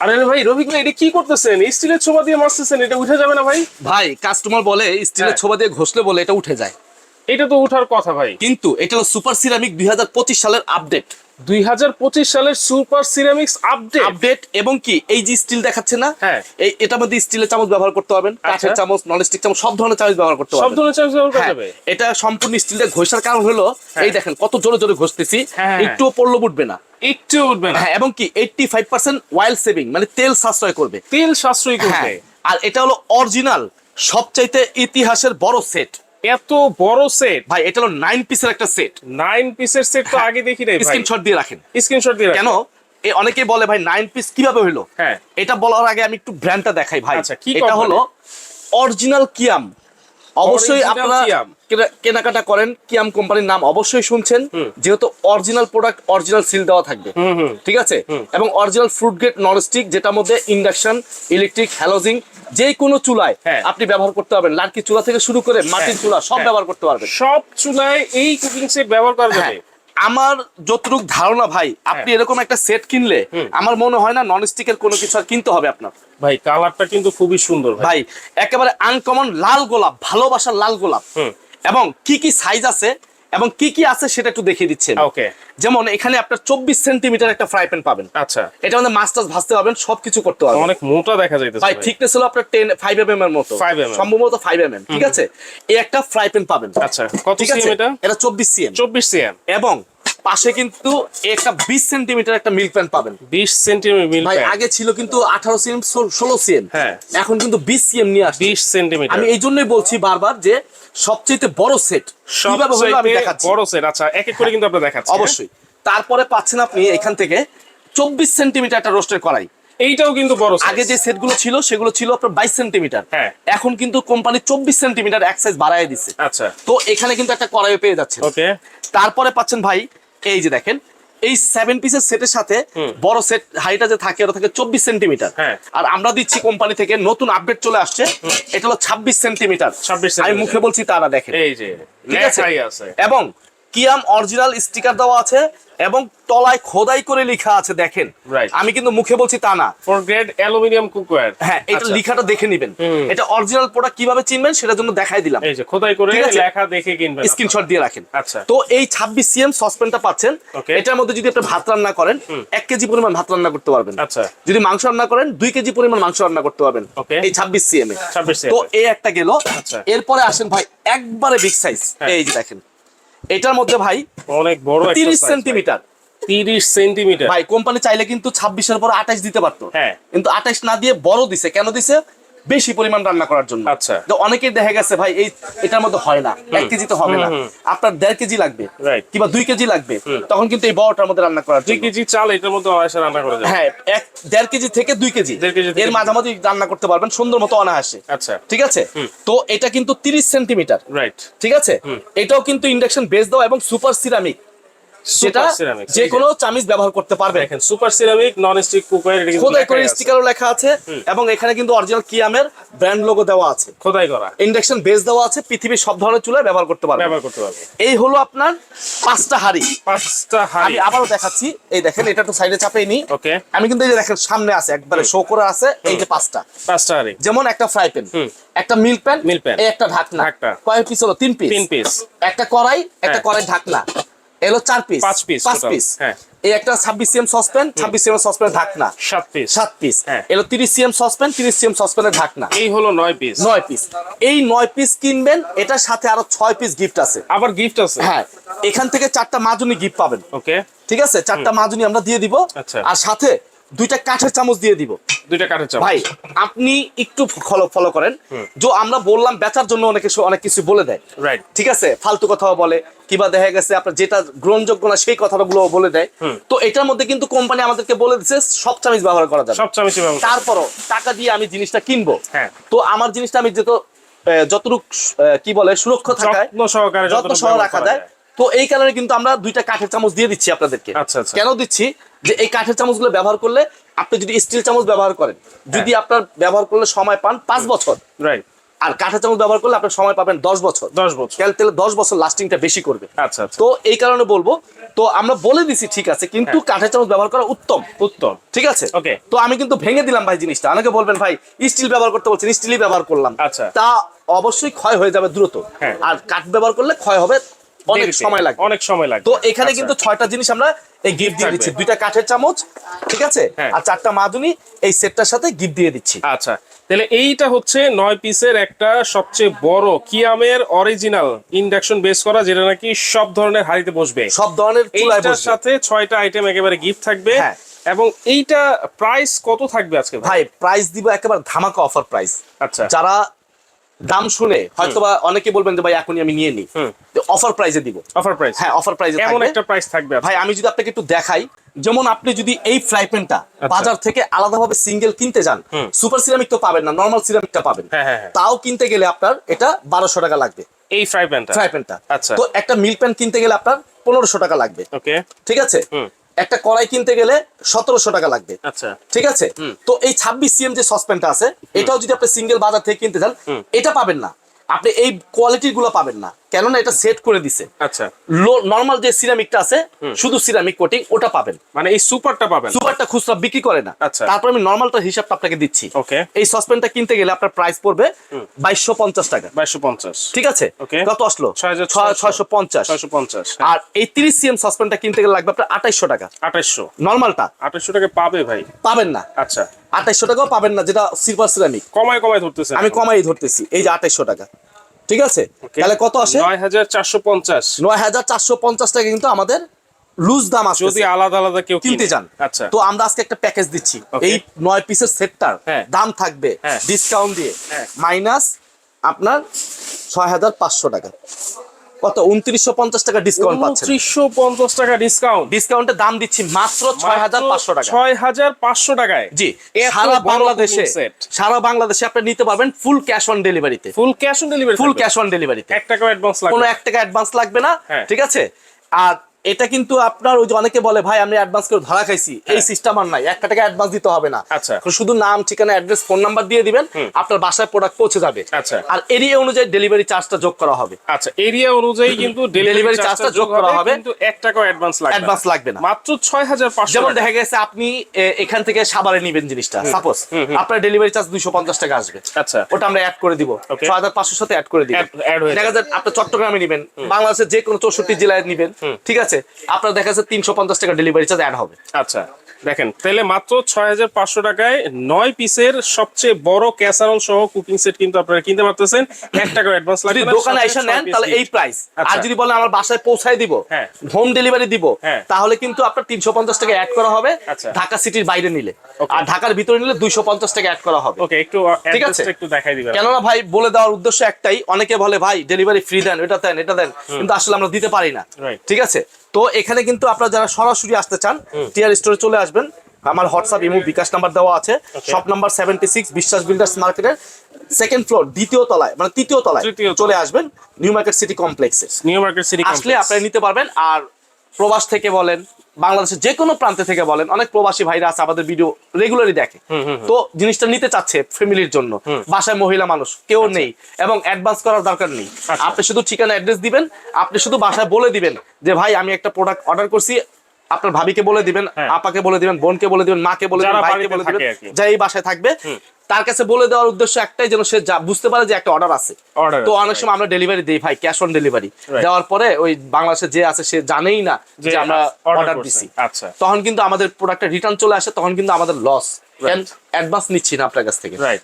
আরে ভাই এটা কি করতেছেন? স্টিলের ছোবা দিয়ে মারতেছেন এটা উঠে যাবে না ভাই? ভাই কাস্টমার বলে স্টিলের হ্যাঁ। ছোবা দিয়ে ঘষলে বলে এটা উঠে যায়। এটা তো উঠার কথা ভাই। কিন্তু এটা হলো সুপার সিরামিক দুই হাজার পঁচিশ সালের আপডেট দুই হাজার পঁচিশ সালের সুপার সিরামিক্স আপডেট। আপডেট এবং কি এই যে স্টিল দেখাচ্ছে না হ্যাঁ। এই এটার মধ্যে স্টিলের চামচ ব্যবহার করতে পারবেন কাঠের আচ্ছা। চামচ নন স্টিক চামচ সব ধরনের চামচ ব্যবহার করতে সব ধরনের চামচ ব্যবহার করা হ্যাঁ, যাবে। এটা সম্পূর্ণ স্টিলটা ঘষার কারণ হলো এই দেখেন কত জোরে জোরে ঘষতেছি হ্যাঁ। একটুও পড়ল উঠবে না। একটু উঠবে না। হ্যাঁ এবং কি eighty five percent while saving মানে তেল সাশ্রয় করবে। তেল সাশ্রয়ী করবে। হ্যাঁ আর এটা হলো অরিজিনাল সবচাইতে ইতিহাসের বড় সেট এত বড় সেট ভাই এটা হলো নাইন পিসের একটা সেট নাইন পিসের সেট তো আগে দেখি নাই স্ক্রিনশট দিয়ে রাখেন। স্ক্রিনশট দিয়ে রাখেন। কেন? অনেকে বলে ভাই নাইন পিস কীভাবে হলো হ্যাঁ। এটা বলার আগে আমি একটু ব্র্যান্ডটা দেখাই ভাই। আচ্ছা, কি এটা হলো অরিজিনাল কিয়াম অবশ্যই আপনারা কেনাকাটা করেন কিয়াম কোম্পানির নাম অবশ্যই শুনছেন। যেহেতু অরিজিনাল প্রোডাক্ট অরিজিনাল সিল দেওয়া থাকবে। ঠিক আছে? এবং অরিজিনাল ফ্রুট গ্রেড ননস্টিক যেটার মধ্যে ইন্ডাকশন ইলেকট্রিক হ্যালোজিং যে কোনো চুলায় হ্যাঁ। আপনি ব্যবহার করতে পারবেন। লার্কি চুলা থেকে শুরু করে মাটির চুলা সব হ্যাঁ। ব্যবহার করতে পারবেন। সব চুলায় এই কুকিং সেট ব্যবহার করা হ্যাঁ। যাবে আমার যতটুক ধারণা ভাই আপনি হ্যাঁ। এরকম একটা সেট কিনলে আমার মনে হয় না নন স্টিকের কোনো কিছু আর কিনতে হবে আপনার। ভাই কালারটা কিন্তু খুবই সুন্দর ভাই। ভাই একেবারে আনকমন লাল গোলাপ ভালোবাসার লাল গোলাপ। এবং কি কি সাইজ আছে এবং কি কি আছে সেটা একটু দেখিয়ে দিচ্ছেন। ওকে যেমন এখানে আপনার চব্বিশ সেন্টিমিটার একটা ফ্রাই প্যান পাবেন। আচ্ছা। এটা মধ্যে মাস্টার্স ভাজতে পারবেন সবকিছু করতে পারবেন অনেক মোটা দেখা যাইতেছে ভাই থিকনেস হলো আপনার টেন ফাইভ এম এম এর মতো। 5 mm সম্ভবত ফাইভ এম এম ঠিক আছে? এই একটা ফ্রাই প্যান পাবেন। আচ্ছা কত সিএম এটা? এটা চব্বিশ সিএম চব্বিশ সিএম এবং পাশে কিন্তু একটা বিশ সেন্টিমিটার একটা মিল্ক প্যান পাবেন। বিশ সেন্টিমিটার ভাই আগে ছিল কিন্তু আঠারো সিএম ষোলো সিএম। হ্যাঁ। এখন কিন্তু বিশ সিএম নিয়ে আসছে। বিশ সেন্টিমিটার। আমি এই জন্যই বলছি বারবার যে সবচেয়ে বড় সেট কীভাবে হলো আমি দেখাচ্ছি। বড় সেট আচ্ছা এক এক করে কিন্তু আপনার দেখাচ্ছি হ্যাঁ? অবশ্যই। তারপরে পাচ্ছেন আপনি এখান থেকে চব্বিশ সেন্টিমিটার একটা রোস্টের করাই এইটাও কিন্তু বড় আগে যে সেটগুলো ছিল সেগুলো ছিল আপনার বাইশ সেন্টিমিটার। হ্যাঁ। এখন কিন্তু কোম্পানি চব্বিশ সেন্টিমিটার এক সাইজ বাড়ায় দিছে আচ্ছা। তো এখানে কিন্তু একটা কড়াই পেয়ে যাচ্ছে ওকে তারপরে পাচ্ছেন ভাই এই যে দেখেন এই সেভেন পিসের সেটের সাথে বড় সেট হাইটা যে থাকে ওটা থাকে চব্বিশ সেন্টিমিটার হ্যাঁ। আর আমরা দিচ্ছি কোম্পানি থেকে নতুন আপডেট চলে আসছে। এটা হলো ছাব্বিশ সেন্টিমিটার 26 আমি মুখে বলছি তারা দেখেন। এই যে ঠিক আছে। এবং কিয়াম অরিজিনাল স্টিকার দেওয়া আছে এবং তলায় খোদাই করে লেখা আছে দেখেন। আমি কিন্তু মুখে বলছি তা না। ফর গ্রেড অ্যালুমিনিয়াম কুকওয়্যার হ্যাঁ এটা লেখাটা দেখে নেবেন। এটা অরিজিনাল প্রোডাক্ট কীভাবে চিনবেন সেটার জন্য দেখাই দিলাম। এই যে খোদাই করে। লেখা দেখে কিনবেন স্ক্রিনশট দিয়ে রাখেন। আচ্ছা। তো এই ছাব্বিশ সিএম সসপেনটা পাচ্ছেন। এটার মধ্যে যদি আপনি ভাত রান্না করেন এক কেজি পরিমাণ ভাত রান্না করতে পারবেন। আচ্ছা। যদি মাংস রান্না করেন দুই কেজি পরিমাণ মাংস রান্না করতে পারবেন। এই ছাব্বিশ সিএম এ 26 cm তো এই একটা গেল। আচ্ছা। এরপরে আসেন ভাই একবারে বিগ সাইজ হ্যাঁ। এই যে দেখেন। এটার মধ্যে ভাই অনেক বড় একটা তিরিশ size ভাই। Centimetre 30 centimetre. ভাই কোম্পানি চাইলে কিন্তু ছাব্বিশের পর আঠাশ দিতে পারতো। হ্যাঁ। কিন্তু আঠাশ না দিয়ে বড় দিছে। কেন দিছে? বেশি পরিমাণ রান্না করার জন্য। আচ্ছা। অনেকেই দেখা গেছে ভাই এই এটার মধ্যে হয় না। এক কেজি তো হবে না। আপনার দেড় কেজি লাগবে কিংবা দুই কেজি লাগবে। তখন কিন্তু এই বড়টার মধ্যে রান্না করার দুই কেজি চাল এটার মধ্যে অনায়াসে রান্না করে যাবে হ্যাঁ এক দেড় কেজি থেকে দুই কেজি। এর মাঝামাঝি রান্না করতে পারবেন সুন্দর মতো অনায়াসে। আচ্ছা। ঠিক আছে? তো এটা কিন্তু তিরিশ সেন্টিমিটার। রাইট ঠিক আছে? এটাও কিন্তু ইন্ডাকশন বেস দেওয়া এবং সুপার সিরামিক। যেটা যে। কোনো চামিচ ব্যবহার করতে পারবে। দেখেন সুপার সিরামিক নন স্টিক এটা খোদাই করে স্টিকারও লেখা আছে এবং এখানে কিন্তু অরিজিনাল কিয়ামের ব্র্যান্ড লোগো দেওয়া আছে। খোদাই করা। ইন্ডাকশন বেস দেওয়া আছে পৃথিবীর সব ধরনের চুলায় ব্যবহার করতে পারবে। ব্যবহার করতে পারবে। এই হলো আপনার পাঁচটা হাড়ি। পাঁচটা হাড়ি। আমি আবারও দেখাচ্ছি এই দেখেন এটা তো সাইডে চাপেই নি ওকে আমি কিন্তু এই যে দেখেন সামনে আছে একবারে শো করে আছে এই যে পাঁচটা। পাঁচটা হাড়ি। যেমন একটা ফ্রাই প্যান একটা মিল প্যান মিল। এই একটা ঢাকনা। ঢাকনা। কয় পিস হলো তিন পিস তিন পিস একটা কড়াই একটা হ্যাঁ। কড়াই ঢাকনা। এলো চার পিস পাঁচ পিস পাঁচ পিস হ্যাঁ। এই একটা ছাব্বিশ সিএম সসপ্যান ছাব্বিশ সিএম সসপ্যান ঢাকনা। সাত পিস সাত পিস হ্যাঁ। এলো তিরিশ সিএম সসপ্যান তিরিশ সিএম সসপ্যানের ঢাকনা। এই হলো নয় পিস নয় পিস এই নয় পিস কিনবেন এটার সাথে আরও ছয় পিস গিফট আছে। আবার গিফট আছে? হ্যাঁ। এখান থেকে চারটা মাজুনি গিফট পাবেন। ওকে ঠিক আছে? চারটা মাজুনি আমরা দিয়ে দিব। আচ্ছা। আর সাথে দুইটা কাঠের চামচ দিয়ে দিব। দুইটা কাঠের চামচ। ভাই আপনি একটু ফলো ফলো করেন। যে আমরা বললাম বেচার জন্য অনেক কিছু অনেক কিছু বলে দেয়। রাইট ঠিক আছে? ফালতু কথাও বলে কিবা দেখা গেছে আপনার যেটা গ্রহণযোগ্য না সেই কথাগুলো বলে দেয়। তো এটার মধ্যে কিন্তু কোম্পানি আমাদেরকে বলে দিচ্ছে সব চামিচ ব্যবহার করা যাবে। সব চামচই ব্যবহার তারপরও টাকা দিয়ে আমি জিনিসটা কিনবো। হ্যাঁ। তো আমার জিনিসটা আমি যেহেতু আহ, যতটুক কি বলে সুরক্ষা থাকায় যত্ন যত্ন সহ রাখা যায়। তো এই কারণে কিন্তু আমরা দুইটা কাঠের চামচ দিয়ে দিচ্ছি আপনাদেরকে। আচ্ছা, আচ্ছা। কেন দিচ্ছি? যে এই কাঠের চামচগুলো ব্যবহার করলে আপনি যদি স্টিল চামচ ব্যবহার করেন যদি হ্যাঁ। আপনার ব্যবহার করলে সময় পান পাঁচ বছর। রাইট আর কাঠের চামচ ব্যবহার করলে আপনার সময় পাবেন দশ বছর। দশ বছর। কেন তেলে দশ বছর লাস্টিংটা বেশি করবে। আচ্ছা আচ্ছা। তো এই কারণে বলব তো আমরা বলে দিছি ঠিক আছে কিন্তু কাঠের চামচ ব্যবহার করা উত্তম। উত্তম। ঠিক আছে? ওকে তো আমি কিন্তু ভেঙে দিলাম ভাই জিনিসটা। অনেকে বলবেন ভাই স্টিল ব্যবহার করতে বলছেন স্টিলই ব্যবহার করলাম। আচ্ছা। তা অবশ্যই ক্ষয় হয়ে যাবে দ্রুত। হ্যাঁ। আর কাঠ ব্যবহার করলে ক্ষয় হবে অনেক সময় লাগে অনেক সময় লাগে তো এখানে আচ্ছা। কিন্তু ছয়টা জিনিস আমরা এই গিফট দিয়ে দিচ্ছি। দুইটা কাঠের চামচ ঠিক আছে? হ্যাঁ। আর চারটা মাদুনি এই সেটটার সাথে গিফট দিয়ে দিচ্ছি। আচ্ছা। তাহলে এইটা হচ্ছে নয় পিসের একটা সবচেয়ে বড় কিয়ামের অরিজিনাল ইন্ডাকশন বেস করা যেটা নাকি সব ধরনের হাড়িতে বসবে। সব ধরনের এইটার সাথে ছয়টা আইটেম একেবারে গিফট থাকবে। হ্যাঁ। এবং এইটা প্রাইস কত থাকবে আজকে ভাই? প্রাইস দিব একেবারে ধামাকা অফার প্রাইস আচ্ছা। যারা দাম শুনে হয়তোবা অনেকে বলবেন যে ভাই এখনই আমি নিয়ে নিই। অফার প্রাইসে দিব। অফার প্রাইস হ্যাঁ অফার প্রাইসে এমন একটা প্রাইস থাকবে ভাই আমি যদি আপনাকে একটু দেখাই যেমন আপনি যদি এই ফ্রাই প্যানটা আচ্ছা। বাজার থেকে আলাদাভাবে সিঙ্গেল কিনতে যান সুপার সিরামিক তো পাবেন না নর্মাল সিরামিকটা পাবেন। হ্যাঁ, হ্যাঁ, হ্যাঁ। তাও কিনতে গেলে আপনার এটা বারোশো টাকা লাগবে। এই ফ্রাই প্যানটা ফ্রাই প্যানটা আচ্ছা। তো একটা মিল প্যান কিনতে গেলে আপনার পনেরোশো টাকা লাগবে। ওকে ঠিক আছে। একটা কড়াই কিনতে গেলে সতেরোশো টাকা লাগবে। আচ্ছা। ঠিক আছে? তো এই ছাব্বিশ সিএম যে সসপ্যানটা আছে এটাও যদি আপনি সিঙ্গেল বাজার থেকে কিনতে চান এটা পাবেন না। আপনি এই কোয়ালিটি গুলো পাবেন না। কেননা এটা সেট করে দিছে। আচ্ছা। লো নর্মাল যে সিরামিকটা আছে শুধু সিরামিক কোটিং ওটা পাবেন। মানে এই সুপারটা পাবেন? সুপারটা খুচরা বিক্রি করে না। আচ্ছা। তারপর আমি নর্মালটা হিসাবটা আপনাকে দিচ্ছি। ওকে এই সসপ্যানটা কিনতে গেলে আপনার প্রাইস পড়বে বাইশশো পঞ্চাশ টাকা। বাইশশো পঞ্চাশ। ঠিক আছে? কত আসলো? 6,600 ছয়শো। পঞ্চাশ। ছয়শো পঞ্চাশ আর এই তিরিশ সিএম সসপ্যানটা কিনতে গেলে লাগবে আপনার আঠাইশশো টাকা। আঠাশশো নর্মালটা আঠাশশো টাকা পাবে ভাই। পাবেন না। আচ্ছা। আঠাইশশো টাকাও পাবেন না যেটা সিলভার সিরামিক কমায় কমায় ধরতেছে আমি কমাই ধরতেছি। এই যে আঠাইশশো টাকা। ঠিক আছে? তাহলে কত আসে? নয় হাজার চারশো পঞ্চাশ। নয় হাজার চারশো পঞ্চাশ টাকা কিন্তু আমাদের লুজ দাম আছে। যদি আলাদা আলাদা কেউ কিনতে চান। আচ্ছা। তো আমরা আজকে একটা প্যাকেজ দিচ্ছি। এই নয় পিসের সেটটার হ্যাঁ। দাম থাকবে হ্যাঁ। ডিসকাউন্ট দিয়ে। হ্যাঁ। মাইনাস আপনার ছয় হাজার পাঁচশো টাকা। কত? উনত্রিশশো পঞ্চাশ টাকা ডিসকাউন্ট উনত্রিশশো পঞ্চাশ টাকা ডিসকাউন্ট ডিসকাউন্টের দাম দিচ্ছি মাত্র ছয় হাজার পাঁচশো টাকা। ছয় হাজার পাঁচশো টাকায়। জি সারা বাংলাদেশে সারা বাংলাদেশে আপনি নিতে পারবেন ফুল ক্যাশ অন ডেলিভারিতে full cash on delivery full cash on ডেলিভারিতে এক টাকা অ্যাডভান্স কোনো লাগবে এক টাকা অ্যাডভান্স লাগবে না হ্যাঁ। ঠিক আছে? আর এটা কিন্তু আপনার ওই যে অনেকে বলে ভাই আমি অ্যাডভান্স করে ধরা খাইছি। এই সিস্টেম আর নাই। একটা টাকা অ্যাডভান্স দিতে হবে না। হ্যাঁ। আচ্ছা। শুধু নাম ঠিকানা অ্যাড্রেস ফোন নাম্বার দিয়ে দিবেন আপনার বাসায় প্রোডাক্ট পৌঁছে যাবে। আচ্ছা। আর এরিয়া অনুযায়ী ডেলিভারি চার্জটা যোগ করা হবে। আচ্ছা এরিয়া অনুযায়ী কিন্তু ডেলিভারি চার্জটা যোগ করা হবে। কিন্তু এক টাকা অ্যাডভান্স লাগবে অ্যাডভান্স লাগবে না। মাত্র ছয় হাজার পাঁচশো যেমন দেখা গেছে আপনি এখান থেকে সাভারে নিবেন জিনিসটা সাপোজ আপনার ডেলিভারি চার্জ দুইশো পঞ্চাশ টাকা আসবে। আচ্ছা। ওটা আমরা অ্যাড করে দিব। Okay. ছয় হাজার পাঁচশোর সাথে অ্যাড করে দিব হয়ে দেখা যায় আপনি চট্টগ্রামে নিবেন। বাংলাদেশের যে কোনো চৌষট্টি জেলায় নিবেন। ঠিক আছে? আপনার দেখা যাচ্ছে তিনশো পঞ্চাশ টাকা ডেলিভারি চার্জ অ্যাড হবে। আচ্ছা দেখেন তাহলে মাত্র ছয় হাজার পাঁচশো টাকায় নয় পিসের সবচেয়ে বড় ক্যাসারল সহ কুকিং সেট কিন্তু আপনারা কিনতে পারতেছেন। এক টাকা অ্যাডভান্স লাগবে দোকানে এসে নেন তাহলে এই প্রাইস আর আচ্ছা। যদি বলেন আমার বাসায় পৌঁছায় দিব হ্যাঁ। হোম ডেলিভারি দিব হ্যাঁ। তাহলে কিন্তু আপনার তিনশো পঞ্চাশ টাকা অ্যাড করা হবে আচ্ছা। ঢাকা সিটির বাইরে নিলে। আর ঢাকার ভিতরে নিলে দুইশো পঞ্চাশ টাকা অ্যাড করা হবে। ওকে একটু ঠিক আছে। একটু দেখাই দিবেন। কেননা ভাই বলে দেওয়ার উদ্দেশ্য একটাই অনেকে বলে ভাই ডেলিভারি ফ্রি দেন এটা দেন এটা দেন। কিন্তু আসলে আমরা দিতে পারি না। ঠিক আছে? তো এখানে কিন্তু আপনারা যারা সরাসরি আসতে চান টিয়ার স্টোরে চলে আসবেন। আমার হোয়াটসঅ্যাপ ইমো বিকাশ নাম্বার দেওয়া আছে। Shop number seventy six Biswas builders মার্কেটের সেকেন্ড ফ্লোর দ্বিতীয় তলায় মানে তৃতীয় তলায়। চলে আসবেন নিউ মার্কেট সিটি কমপ্লেক্সে নিউ মার্কেট সিটি আসলে আপনারা নিতে পারবেন আর প্রবাস থেকে বলেন বাংলাদেশের যে কোনো প্রান্তে থেকে বলেন অনেক প্রবাসী ভাইরা আছে আমাদের ভিডিও রেগুলারই দেখে। তো জিনিসটা নিতে চাচ্ছে ফ্যামিলির জন্য। বাসায় মহিলা মানুষ কেউ নেই। এবং অ্যাডভান্স করার দরকার নেই। আচ্ছা। আপনি শুধু ঠিকানা অ্যাড্রেস দিবেন আপনি শুধু বাসায় বলে দিবেন যে ভাই আমি একটা প্রোডাক্ট অর্ডার করছি। আপনার ভাবিকে বলে দিবেন হ্যাঁ। আপাকে বলে দিবেন বোনকে বলে দিবেন মাকে বলে দিবেন ভাইকে বলে দিবেন যাই এই বাসায় থাকবে। তার কাছে বলে দেওয়ার উদ্দেশ্য একটাই যেন সে বুঝতে পারে যে একটা অর্ডার আছে। তো অনেক সময় আমরা ডেলিভারি দিই ভাই ক্যাশ অন ডেলিভারি দেওয়ার পরে ওই বাংলাদেশে যে আছে সে জানেই না যে আমরা অর্ডার। দিছি। আচ্ছা। তখন কিন্তু আমাদের প্রোডাক্টটা রিটার্ন চলে আসে তখন কিন্তু আমাদের লস অ্যাডভান্স নিচ্ছি না আপনার কাছ থেকে। রাইট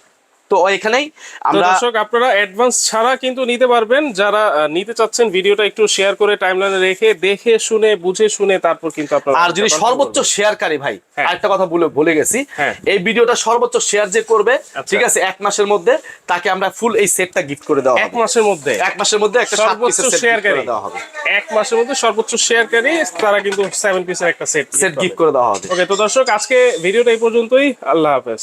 তো এখানেই আমরা দর্শক আপনারা অ্যাডভান্স ছাড়া কিন্তু নিতে পারবেন। যারা নিতে চাচ্ছেন ভিডিওটা একটু শেয়ার করে টাইমলাইনে রেখে দেখে শুনে বুঝে শুনে তারপর কিন্তু আপনারা আর যদি সর্বোচ্চ শেয়ারকারী ভাই হ্যাঁ। আরেকটা কথা বলে ভুলে গেছি। হ্যাঁ। এই ভিডিওটা সর্বোচ্চ শেয়ার যে করবে আচ্ছা। ঠিক আছে এক মাসের মধ্যে তাকে আমরা ফুল এই সেটটা গিফট করে দেওয়া এক মাসের মধ্যে? এক মাসের মধ্যে একটা সর্বোচ্চ শেয়ারকারী করে দেওয়া হবে। এক মাসের মধ্যে সর্বোচ্চ শেয়ারকারী তারা কিন্তু সেভেন পিসের একটা সেট সেট গিফট করে দেওয়া হবে। ওকে তো দর্শক আজকে ভিডিওটা এই পর্যন্তই। আল্লাহ হাফেজ।